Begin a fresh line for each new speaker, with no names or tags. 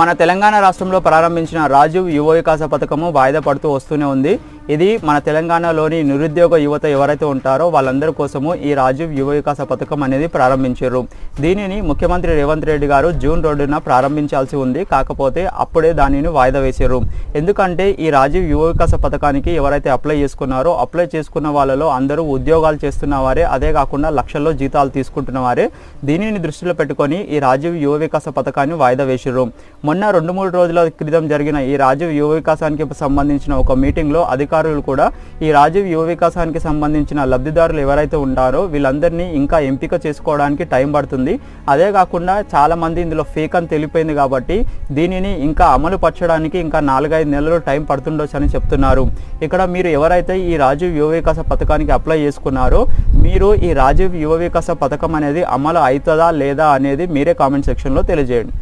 మన తెలంగాణ రాష్ట్రంలో ప్రారంభించిన రాజీవ్ యువ వికాస పథకము వాయిదా పడుతూ వస్తూనే ఉంది. ఇది మన తెలంగాణలోని నిరుద్యోగ యువత ఎవరైతే ఉంటారో వాళ్ళందరి కోసము ఈ రాజీవ్ యువ వికాస పథకం అనేది ప్రారంభించారు. దీనిని ముఖ్యమంత్రి రేవంత్ రెడ్డి గారు జూన్ రెండున ప్రారంభించాల్సి ఉంది. కాకపోతే అప్పుడే దానిని వాయిదా వేశారు. ఎందుకంటే ఈ రాజీవ్ యువ వికాస పథకానికి ఎవరైతే అప్లై చేసుకున్నారో అప్లై చేసుకున్న వాళ్ళలో అందరూ ఉద్యోగాలు చేస్తున్న వారే అదే కాకుండా లక్షల్లో జీతాలు తీసుకుంటున్న వారే. దీనిని దృష్టిలో పెట్టుకొని ఈ రాజీవ్ యువ వికాస పథకాన్ని వాయిదా వేశారు. మొన్న రెండు మూడు రోజుల క్రితం జరిగిన ఈ రాజీవ్ యువ వికాసానికి సంబంధించిన ఒక మీటింగ్లో అధికారులు కూడా ఈ రాజీవ్ యువ వికాసానికి సంబంధించిన లబ్ధిదారులు ఎవరైతే ఉంటారో వీళ్ళందరినీ ఇంకా ఎంపిక చేసుకోవడానికి టైం పడుతుంది. అదే కాకుండా చాలా మంది ఇందులో ఫేక్ అని తెలిపోయింది కాబట్టి దీనిని ఇంకా అమలు పరచడానికి ఇంకా నాలుగైదు నెలలు టైం పడుతుండొచ్చు అని చెప్తున్నారు. ఇక్కడ మీరు ఎవరైతే ఈ రాజీవ్ యువ వికాస పథకానికి అప్లై చేసుకున్నారో మీరు ఈ రాజీవ్ యువ వికాస పథకం అనేది అమలు అవుతుందా లేదా అనేది మీరే కామెంట్ సెక్షన్లో తెలియజేయండి.